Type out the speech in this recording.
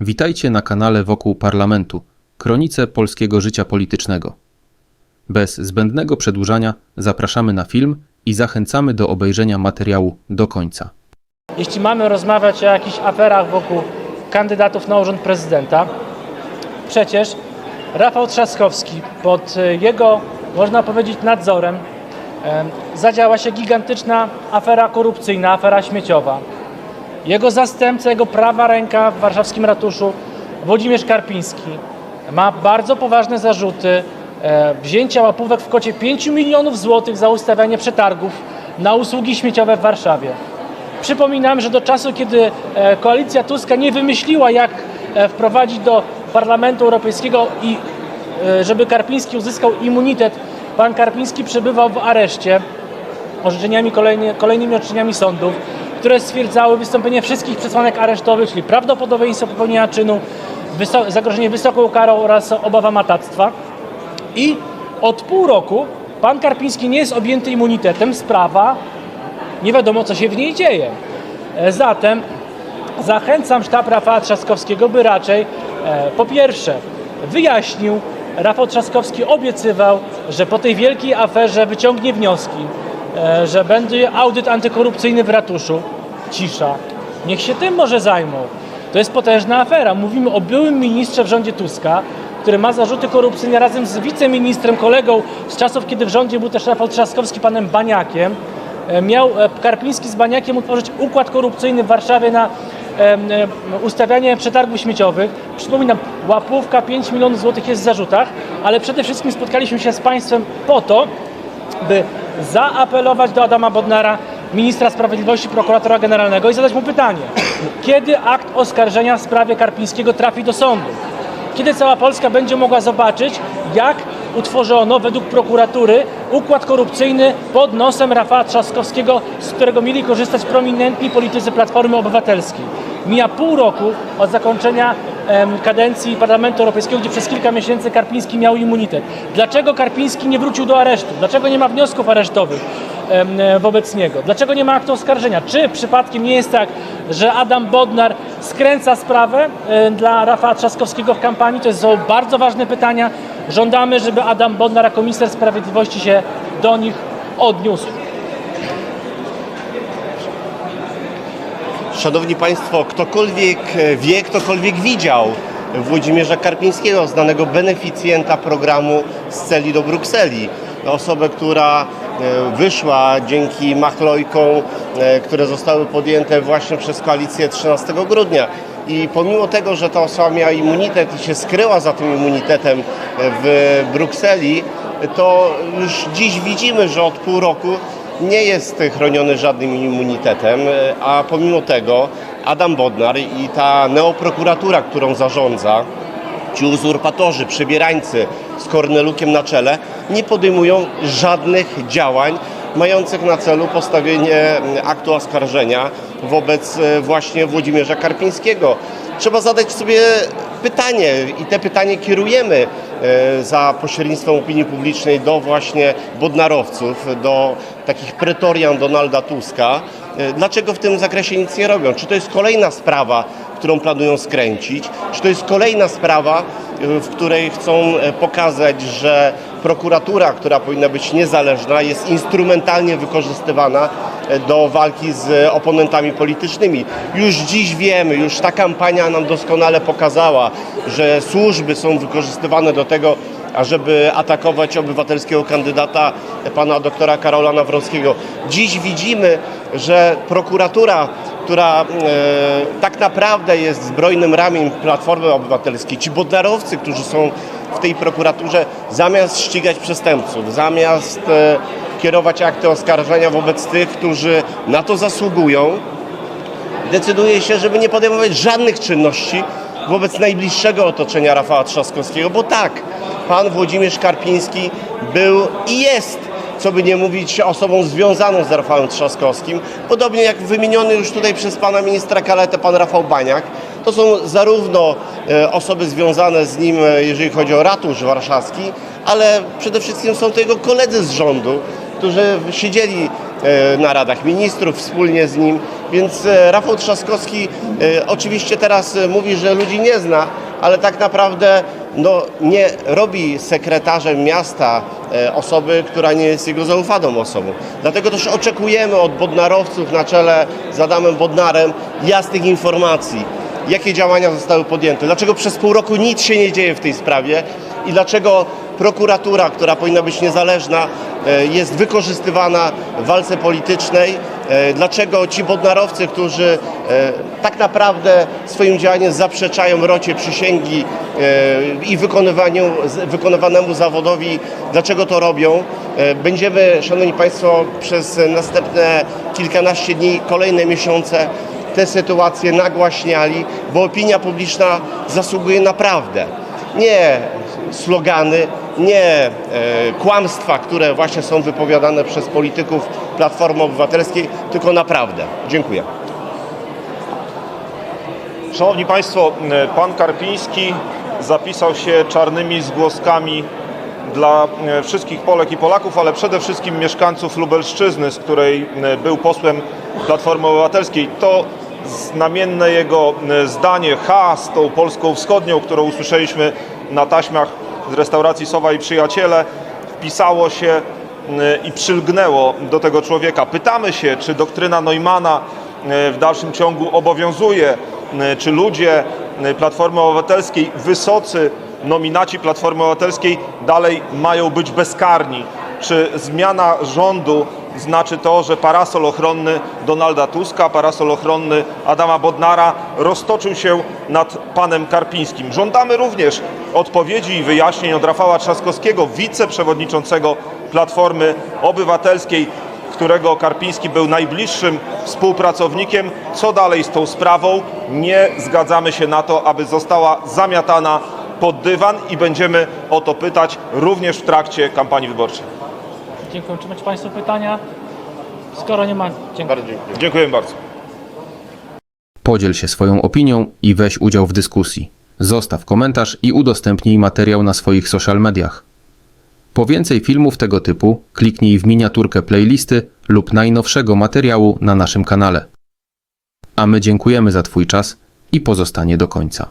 Witajcie na kanale Wokół Parlamentu, kronice polskiego życia politycznego. Bez zbędnego przedłużania zapraszamy na film i zachęcamy do obejrzenia materiału do końca. Jeśli mamy rozmawiać o jakichś aferach wokół kandydatów na urząd prezydenta, przecież Rafał Trzaskowski pod e, jego, można powiedzieć, nadzorem zadziała się gigantyczna afera korupcyjna, afera śmieciowa. Jego zastępca, jego prawa ręka w warszawskim ratuszu, Włodzimierz Karpiński, ma bardzo poważne zarzuty e, wzięcia łapówek w kwocie 5 milionów złotych za ustawianie przetargów na usługi śmieciowe w Warszawie. Przypominam, że do czasu, kiedy e, koalicja Tuska nie wymyśliła, jak e, wprowadzić do Parlamentu Europejskiego i żeby Karpiński uzyskał immunitet, pan Karpiński przebywał w areszcie orzeczeniami kolejny, kolejnymi orzeczeniami sądów, które stwierdzały wystąpienie wszystkich przesłanek aresztowych, czyli prawdopodobieństwo popełnienia czynu, wyso- zagrożenie wysoką karą oraz obawa matactwa. I od pół roku pan Karpiński nie jest objęty immunitetem. Sprawa nie wiadomo, co się w niej dzieje. E, Zatem zachęcam sztab Rafała Trzaskowskiego, by raczej e, po pierwsze wyjaśnił, Rafał Trzaskowski obiecywał, że po tej wielkiej aferze wyciągnie wnioski, e, że będzie audyt antykorupcyjny w ratuszu. Cisza. Niech się tym może zajmą. To jest potężna afera. Mówimy o byłym ministrze w rządzie Tuska, który ma zarzuty korupcyjne razem z wiceministrem, kolegą z czasów, kiedy w rządzie był też Rafał Trzaskowski, panem Baniakiem. E, Miał e, Karpiński z Baniakiem utworzyć układ korupcyjny w Warszawie na ustawianie przetargów śmieciowych. Przypominam, łapówka 5 milionów złotych jest w zarzutach, ale przede wszystkim spotkaliśmy się z państwem po to, by zaapelować do Adama Bodnara, ministra sprawiedliwości, prokuratora generalnego i zadać mu pytanie, kiedy akt oskarżenia w sprawie Karpińskiego trafi do sądu? Kiedy cała Polska będzie mogła zobaczyć, jak utworzono według prokuratury układ korupcyjny pod nosem Rafała Trzaskowskiego, z którego mieli korzystać prominentni politycy Platformy Obywatelskiej. Mija pół roku od zakończenia em, kadencji Parlamentu Europejskiego, gdzie przez kilka miesięcy Karpiński miał immunitet. Dlaczego Karpiński nie wrócił do aresztu? Dlaczego nie ma wniosków aresztowych wobec niego? Dlaczego nie ma aktu oskarżenia? Czy przypadkiem nie jest tak, że Adam Bodnar skręca sprawę e, dla Rafała Trzaskowskiego w kampanii? To są bardzo ważne pytania. Żądamy, żeby Adam Bodnar jako minister sprawiedliwości się do nich odniósł. Szanowni Państwo, ktokolwiek wie, ktokolwiek widział Włodzimierza Karpińskiego, znanego beneficjenta programu z celi do Brukseli. Osobę, która e, wyszła dzięki machlojkom, e, które zostały podjęte właśnie przez koalicję 13 grudnia. I pomimo tego, że ta osoba miała immunitet i się skryła za tym immunitetem w Brukseli, to już dziś widzimy, że od pół roku nie jest chroniony żadnym immunitetem, a pomimo tego Adam Bodnar i ta neoprokuratura, którą zarządza, ci uzurpatorzy, przebierańcy z Kornelukiem na czele, nie podejmują żadnych działań mających na celu postawienie aktu oskarżenia wobec e, właśnie Włodzimierza Karpińskiego. Trzeba zadać sobie pytanie i te pytanie kierujemy e, za pośrednictwem opinii publicznej do właśnie bodnarowców, do takich pretorian Donalda Tuska. E, Dlaczego w tym zakresie nic nie robią? Czy to jest kolejna sprawa, którą planują skręcić? Czy to jest kolejna sprawa, e, w której chcą e, pokazać, że prokuratura, która powinna być niezależna, jest instrumentalnie wykorzystywana e, do walki z oponentami politycznymi. Już dziś wiemy, już ta kampania nam doskonale pokazała, że służby są wykorzystywane do tego, ażeby atakować obywatelskiego kandydata e, pana doktora Karola Nawrockiego. Dziś widzimy, że prokuratura, która e, tak naprawdę jest zbrojnym ramieniem Platformy Obywatelskiej, ci bodnarowcy, którzy są w tej prokuraturze, zamiast ścigać przestępców, zamiast e, kierować akty oskarżenia wobec tych, którzy na to zasługują, decyduje się, żeby nie podejmować żadnych czynności wobec najbliższego otoczenia Rafała Trzaskowskiego, bo tak, pan Włodzimierz Karpiński był i jest, co by nie mówić, osobą związaną z Rafałem Trzaskowskim, podobnie jak wymieniony już tutaj przez pana ministra Kaletę pan Rafał Baniak. To są zarówno e, osoby związane z nim, e, jeżeli chodzi o ratusz warszawski, ale przede wszystkim są to jego koledzy z rządu, którzy siedzieli e, na Radach Ministrów wspólnie z nim. Więc Rafał Trzaskowski oczywiście teraz mówi, że ludzi nie zna, ale tak naprawdę no, nie robi sekretarzem miasta e, osoby, która nie jest jego zaufaną osobą. Dlatego też oczekujemy od bodnarowców na czele z Adamem Bodnarem jasnych informacji, jakie działania zostały podjęte, dlaczego przez pół roku nic się nie dzieje w tej sprawie i dlaczego prokuratura, która powinna być niezależna, e, jest wykorzystywana w walce politycznej. E, Dlaczego ci bodnarowcy, którzy e, tak naprawdę swoim działaniem zaprzeczają rocie przysięgi e, i wykonywaniu, wykonywanemu zawodowi, dlaczego to robią? Będziemy, Szanowni Państwo, przez następne kilkanaście dni, kolejne miesiące te sytuacje nagłaśniali, bo opinia publiczna zasługuje na prawdę. Nie slogany, nie e, kłamstwa, które właśnie są wypowiadane przez polityków Platformy Obywatelskiej, tylko na prawdę. Dziękuję. Szanowni Państwo, e, pan Karpiński zapisał się czarnymi zgłoskami dla e, wszystkich Polek i Polaków, ale przede wszystkim mieszkańców Lubelszczyzny, z której był posłem Platformy Obywatelskiej. To znamienne jego zdanie H z tą Polską Wschodnią, którą usłyszeliśmy na taśmach z restauracji Sowa i Przyjaciele, wpisało się e, i przylgnęło do tego człowieka. Pytamy się, czy doktryna Neumana e, w dalszym ciągu obowiązuje, e, czy ludzie Platformy Obywatelskiej, wysocy nominaci Platformy Obywatelskiej dalej mają być bezkarni. Czy zmiana rządu znaczy to, że parasol ochronny Donalda Tuska, parasol ochronny Adama Bodnara roztoczył się nad panem Karpińskim. Żądamy również odpowiedzi i wyjaśnień od Rafała Trzaskowskiego, wiceprzewodniczącego Platformy Obywatelskiej, którego Karpiński był najbliższym współpracownikiem. Co dalej z tą sprawą? Nie zgadzamy się na to, aby została zamiatana pod dywan i będziemy o to pytać również w trakcie kampanii wyborczej. Dziękuję. Czy macie Państwo pytania? Skoro nie ma, dziękuję. Bardzo dziękuję. Dziękuję bardzo. Podziel się swoją opinią i weź udział w dyskusji. Zostaw komentarz i udostępnij materiał na swoich social mediach. Po więcej filmów tego typu kliknij w miniaturkę playlisty lub najnowszego materiału na naszym kanale. A my dziękujemy za Twój czas i pozostanie do końca.